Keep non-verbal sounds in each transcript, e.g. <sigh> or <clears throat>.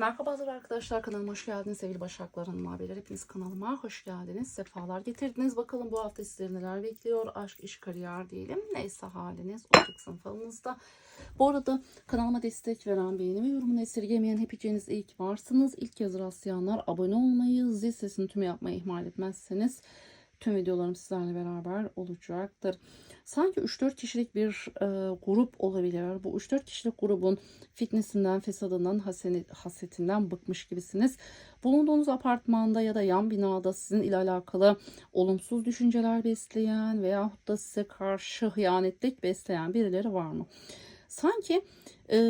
Merhabalar arkadaşlar kanalıma hoş geldiniz sevgili Başakların abiler. Hepiniz kanalıma hoş geldiniz. Sefalar getirdiniz. Bakalım bu hafta sizleri neler bekliyor. Aşk, iş, kariyer diyelim. Neyse haliniz o çıksın falınızda. Bu arada kanalıma destek veren, beğeni ve yorumunu esirgemeyen hepiniz iyi ki varsınız. İlk kez rastlayanlar abone olmayı, zil sesini tüm yapmayı ihmal etmezseniz tüm videolarım sizlerle beraber olacaktır. Sanki 3-4 kişilik bir e, grup olabilir. Bu 3-4 kişilik grubun fitnessinden, fesadından, haseni, hasetinden bıkmış gibisiniz. Bulunduğunuz apartmanda ya da yan binada sizin ile alakalı olumsuz düşünceler besleyen veyahut da size karşı hıyanetlik besleyen birileri var mı? Sanki e,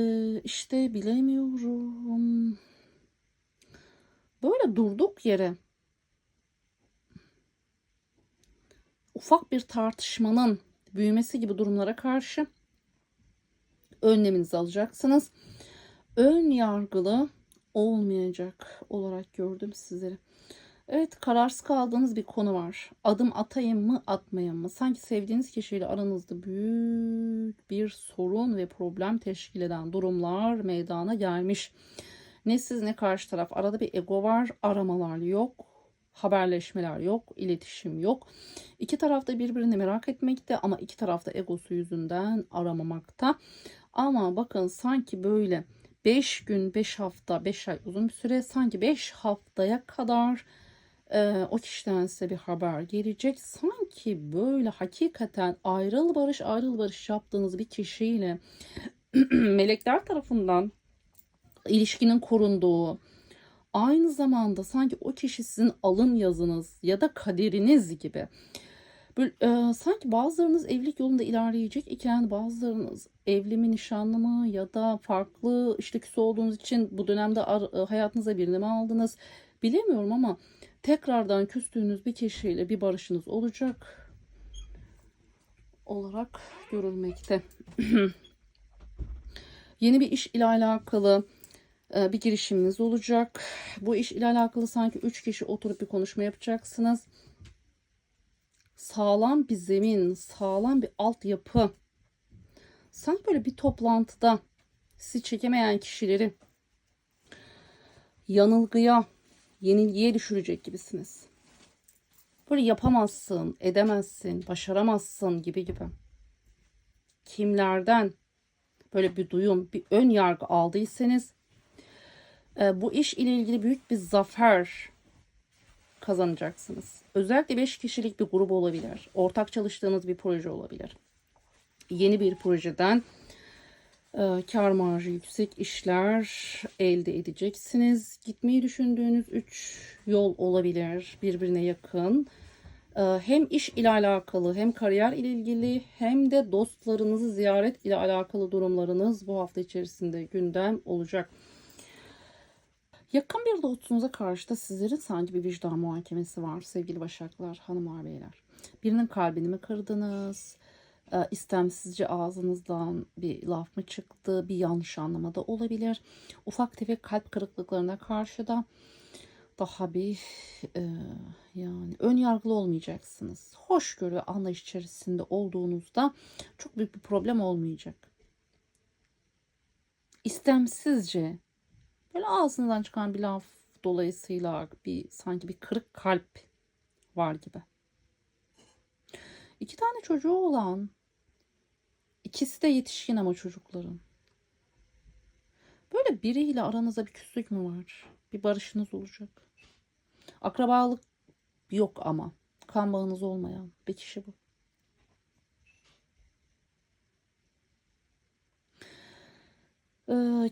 işte bilemiyorum. Böyle durduk yere ufak bir tartışmanın büyümesi gibi durumlara karşı önleminizi alacaksınız. Ön yargılı olmayacak olarak gördüm sizleri. Evet kararsız kaldığınız bir konu var. Adım atayım mı atmayayım mı? Sanki sevdiğiniz kişiyle aranızda büyük bir sorun ve problem teşkil eden durumlar meydana gelmiş. Ne siz ne karşı taraf. Arada bir ego var. Aramalar yok haberleşmeler yok, iletişim yok. İki tarafta birbirini merak etmekte ama iki tarafta egosu yüzünden aramamakta. Ama bakın sanki böyle 5 gün, 5 hafta, 5 ay uzun bir süre sanki 5 haftaya kadar e, o kişiden size bir haber gelecek. Sanki böyle hakikaten ayrıl barış ayrıl barış yaptığınız bir kişiyle <clears throat> melekler tarafından ilişkinin korunduğu, aynı zamanda sanki o kişi sizin alın yazınız ya da kaderiniz gibi. Böyle, e, sanki bazılarınız evlilik yolunda ilerleyecek iken bazılarınız evli mi nişanlı mı ya da farklı işte küs olduğunuz için bu dönemde ar- e, hayatınıza birini mi aldınız bilemiyorum ama tekrardan küstüğünüz bir kişiyle bir barışınız olacak olarak görülmekte. <clears throat> Yeni bir iş ile alakalı bir girişiminiz olacak. Bu iş ile alakalı sanki 3 kişi oturup bir konuşma yapacaksınız. Sağlam bir zemin, sağlam bir altyapı. Sanki böyle bir toplantıda sizi çekemeyen kişileri yanılgıya, yenilgiye düşürecek gibisiniz. Böyle yapamazsın, edemezsin, başaramazsın gibi gibi. Kimlerden böyle bir duyum, bir ön yargı aldıysanız e, bu iş ile ilgili büyük bir zafer kazanacaksınız. Özellikle 5 kişilik bir grup olabilir. Ortak çalıştığınız bir proje olabilir. Yeni bir projeden e, kar marjı yüksek işler elde edeceksiniz. Gitmeyi düşündüğünüz 3 yol olabilir birbirine yakın. E, hem iş ile alakalı hem kariyer ile ilgili hem de dostlarınızı ziyaret ile alakalı durumlarınız bu hafta içerisinde gündem olacak. Yakın bir dostunuza karşı da sizlerin sanki bir vicdan muhakemesi var sevgili başaklar, hanımlar, beyler. Birinin kalbini mi kırdınız? E, istemsizce ağzınızdan bir laf mı çıktı? Bir yanlış anlama da olabilir. Ufak tefek kalp kırıklıklarına karşı da daha bir e, yani ön yargılı olmayacaksınız. Hoşgörü anlayış içerisinde olduğunuzda çok büyük bir problem olmayacak. İstemsizce Böyle ağzından çıkan bir laf dolayısıyla bir sanki bir kırık kalp var gibi. İki tane çocuğu olan, ikisi de yetişkin ama çocukların. Böyle biriyle aranızda bir küslük mü var? Bir barışınız olacak. Akrabalık yok ama. Kan bağınız olmayan bir kişi bu.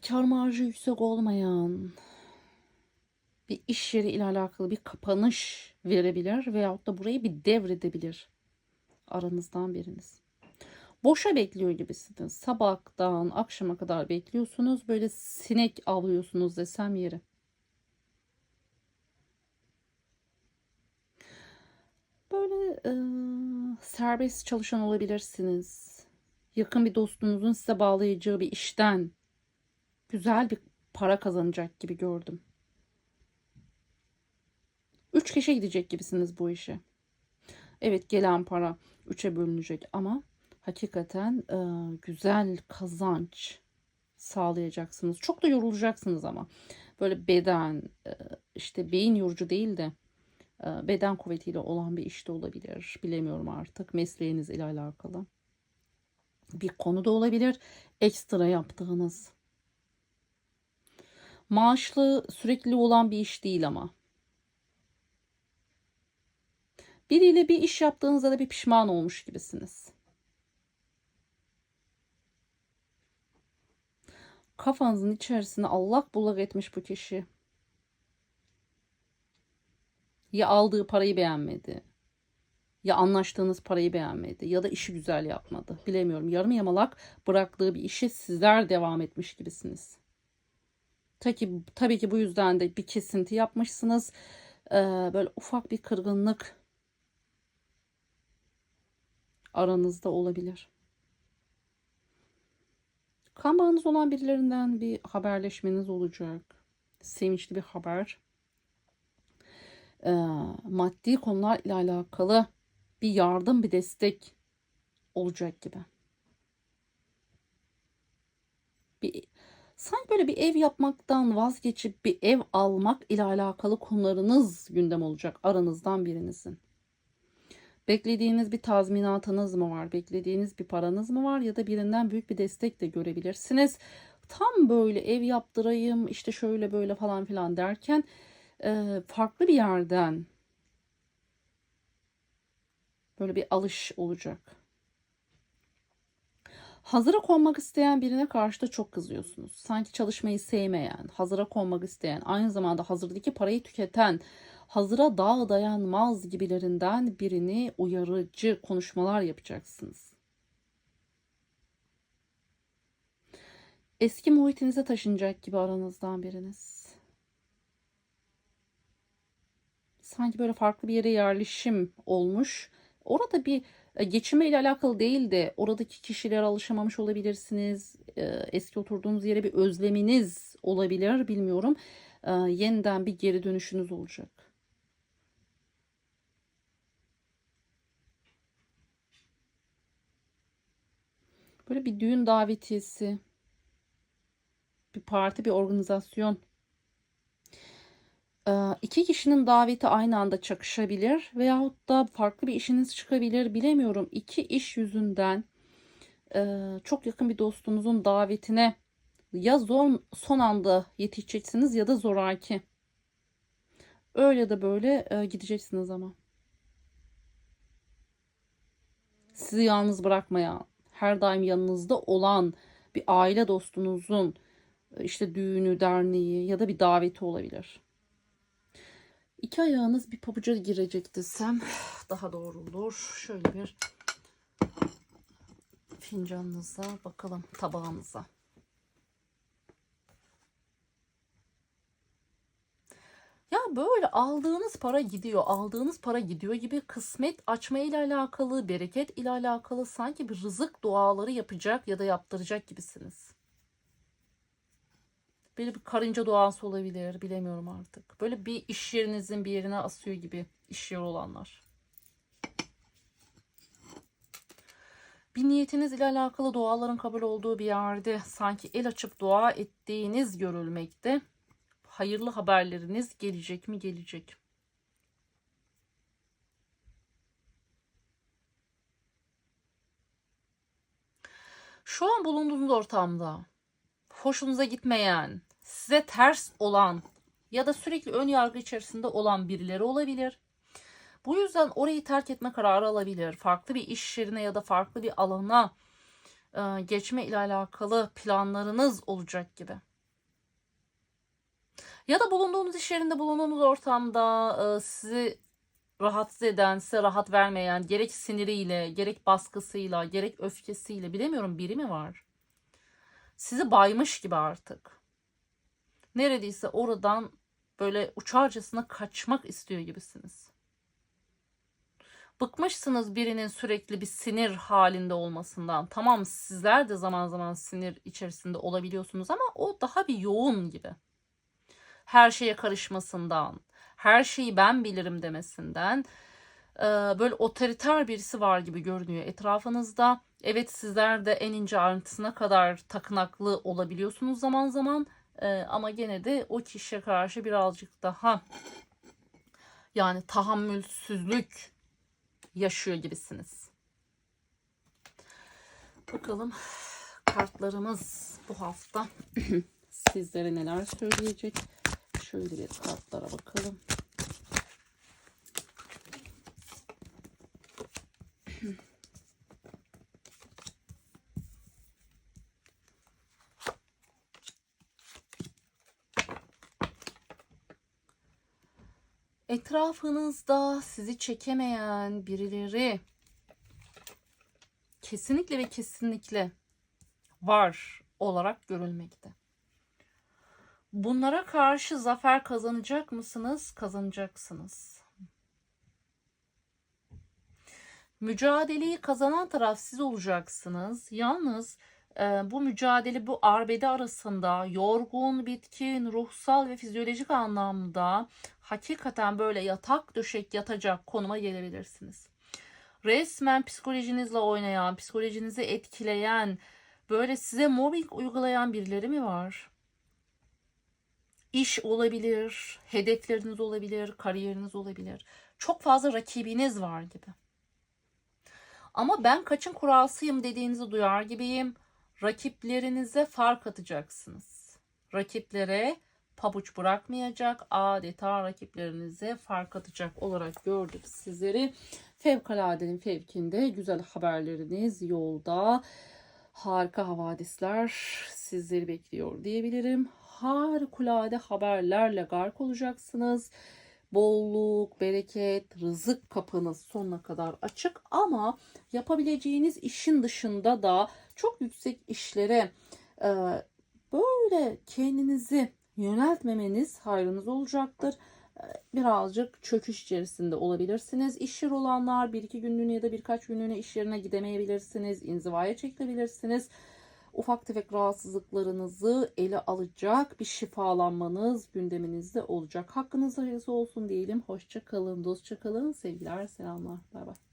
Kar marjı yüksek olmayan bir iş yeri ile alakalı bir kapanış verebilir veyahut da burayı bir devredebilir aranızdan biriniz. Boşa bekliyor gibisiniz. Sabahtan akşama kadar bekliyorsunuz. Böyle sinek avlıyorsunuz desem yeri. Böyle e, serbest çalışan olabilirsiniz. Yakın bir dostunuzun size bağlayacağı bir işten güzel bir para kazanacak gibi gördüm. Üç kişi gidecek gibisiniz bu işe. Evet gelen para üçe bölünecek ama hakikaten e, güzel kazanç sağlayacaksınız. Çok da yorulacaksınız ama. böyle beden, e, işte beyin yorucu değil de e, beden kuvvetiyle olan bir işte olabilir. Bilemiyorum artık mesleğiniz ile alakalı. Bir konu da olabilir. Ekstra yaptığınız. Maaşlı sürekli olan bir iş değil ama. Biriyle bir iş yaptığınızda da bir pişman olmuş gibisiniz. Kafanızın içerisinde allak bullak etmiş bu kişi. Ya aldığı parayı beğenmedi. Ya anlaştığınız parayı beğenmedi. Ya da işi güzel yapmadı. Bilemiyorum. Yarım yamalak bıraktığı bir işi sizler devam etmiş gibisiniz. Tabii tabii ki bu yüzden de bir kesinti yapmışsınız. Ee, böyle ufak bir kırgınlık aranızda olabilir. Kan bağınız olan birilerinden bir haberleşmeniz olacak. Sevinçli bir haber. Ee, maddi konular ile alakalı bir yardım, bir destek olacak gibi. Bir, böyle bir ev yapmaktan vazgeçip bir ev almak ile alakalı konularınız gündem olacak aranızdan birinizin. Beklediğiniz bir tazminatınız mı var? Beklediğiniz bir paranız mı var? Ya da birinden büyük bir destek de görebilirsiniz. Tam böyle ev yaptırayım işte şöyle böyle falan filan derken e, farklı bir yerden böyle bir alış olacak. Hazıra konmak isteyen birine karşı da çok kızıyorsunuz. Sanki çalışmayı sevmeyen, hazıra konmak isteyen, aynı zamanda hazırdaki parayı tüketen, hazıra dağ dayanmaz gibilerinden birini uyarıcı konuşmalar yapacaksınız. Eski muhitinize taşınacak gibi aranızdan biriniz. Sanki böyle farklı bir yere yerleşim olmuş. Orada bir geçinme ile alakalı değil de oradaki kişilere alışamamış olabilirsiniz. E, eski oturduğunuz yere bir özleminiz olabilir bilmiyorum. E, yeniden bir geri dönüşünüz olacak. Böyle bir düğün davetiyesi, bir parti, bir organizasyon. İki kişinin daveti aynı anda çakışabilir veyahut da farklı bir işiniz çıkabilir bilemiyorum. İki iş yüzünden çok yakın bir dostunuzun davetine ya zor, son anda yetişeceksiniz ya da zoraki. Öyle de böyle gideceksiniz ama. Sizi yalnız bırakmayan, her daim yanınızda olan bir aile dostunuzun işte düğünü, derneği ya da bir daveti olabilir. İki ayağınız bir pabuca girecek desem <sighs> daha doğru olur. Şöyle bir fincanınıza bakalım tabağınıza. Ya böyle aldığınız para gidiyor, aldığınız para gidiyor gibi kısmet açma ile alakalı, bereket ile alakalı sanki bir rızık duaları yapacak ya da yaptıracak gibisiniz. Böyle bir karınca duası olabilir, bilemiyorum artık. Böyle bir iş yerinizin bir yerine asıyor gibi iş yeri olanlar. Bir niyetiniz ile alakalı duaların kabul olduğu bir yerde sanki el açıp dua ettiğiniz görülmekte hayırlı haberleriniz gelecek mi gelecek. Şu an bulunduğunuz ortamda hoşunuza gitmeyen, size ters olan ya da sürekli ön yargı içerisinde olan birileri olabilir. Bu yüzden orayı terk etme kararı alabilir. Farklı bir iş yerine ya da farklı bir alana e, geçme ile alakalı planlarınız olacak gibi. Ya da bulunduğunuz iş yerinde, bulunduğunuz ortamda e, sizi rahatsız eden, size rahat vermeyen, gerek siniriyle, gerek baskısıyla, gerek öfkesiyle bilemiyorum biri mi var? Sizi baymış gibi artık. Neredeyse oradan böyle uçarcasına kaçmak istiyor gibisiniz. Bıkmışsınız birinin sürekli bir sinir halinde olmasından. Tamam sizler de zaman zaman sinir içerisinde olabiliyorsunuz ama o daha bir yoğun gibi her şeye karışmasından, her şeyi ben bilirim demesinden e, böyle otoriter birisi var gibi görünüyor etrafınızda. Evet sizler de en ince ayrıntısına kadar takınaklı olabiliyorsunuz zaman zaman. Ee, ama gene de o kişiye karşı birazcık daha yani tahammülsüzlük yaşıyor gibisiniz. Bakalım kartlarımız bu hafta <clears throat> sizlere neler söyleyecek. Şöyle bir kartlara bakalım. Etrafınızda sizi çekemeyen birileri kesinlikle ve kesinlikle var olarak görülmekte. Bunlara karşı zafer kazanacak mısınız? Kazanacaksınız. Mücadeleyi kazanan taraf siz olacaksınız. Yalnız e, bu mücadele bu arbede arasında yorgun, bitkin, ruhsal ve fizyolojik anlamda hakikaten böyle yatak döşek yatacak konuma gelebilirsiniz. Resmen psikolojinizle oynayan, psikolojinizi etkileyen, böyle size mobbing uygulayan birileri mi var? İş olabilir, hedefleriniz olabilir, kariyeriniz olabilir. Çok fazla rakibiniz var gibi. Ama ben kaçın kuralsıyım dediğinizi duyar gibiyim. Rakiplerinize fark atacaksınız. Rakiplere pabuç bırakmayacak, adeta rakiplerinize fark atacak olarak gördük sizleri. Fevkaladenin fevkinde güzel haberleriniz yolda. Harika havadisler sizleri bekliyor diyebilirim. Harikulade haberlerle gark olacaksınız. Bolluk, bereket, rızık kapınız sonuna kadar açık ama yapabileceğiniz işin dışında da çok yüksek işlere böyle kendinizi yöneltmemeniz hayrınız olacaktır. E, Birazcık çöküş içerisinde olabilirsiniz. İş yeri olanlar bir iki günlüğüne ya da birkaç günlüğüne iş yerine gidemeyebilirsiniz. İnzivaya çekilebilirsiniz. Ufak tefek rahatsızlıklarınızı ele alacak bir şifalanmanız gündeminizde olacak. Hakkınızda hayırlısı olsun diyelim. Hoşça kalın, dostça kalın. Sevgiler, selamlar. Bay bay.